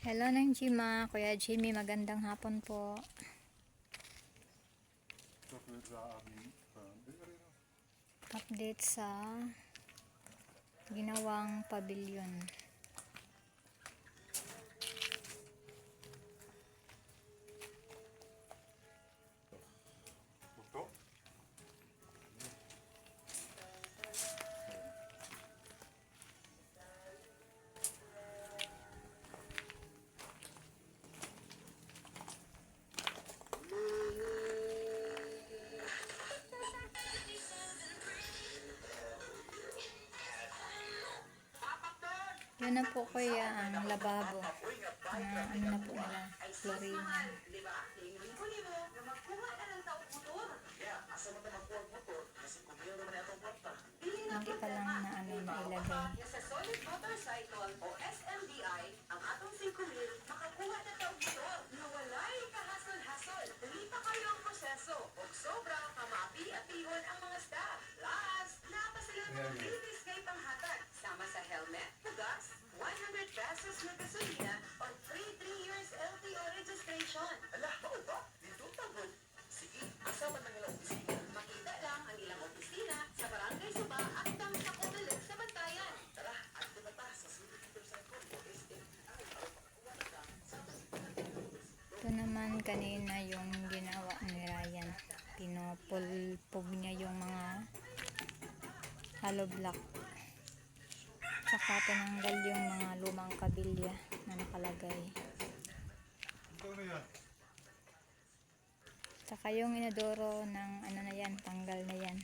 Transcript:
Hello ng Jima, Kuya Jimmy, magandang hapon po. Update sa ginawang pavilion. Yun na po kuya ang lababo. Na ano na po nila, Florina. Hindi pa lang na ano na ilagay. Sa Solid Motorcycle o SMDI, ang atong 5 Ito naman kanina yung ginawa ni Ryan. Pinupulpog niya yung mga hollow block. Tsaka tinanggal yung mga lumang kabilya na nakalagay. Tsaka yung inodoro ng ano na yan, tanggal na yan.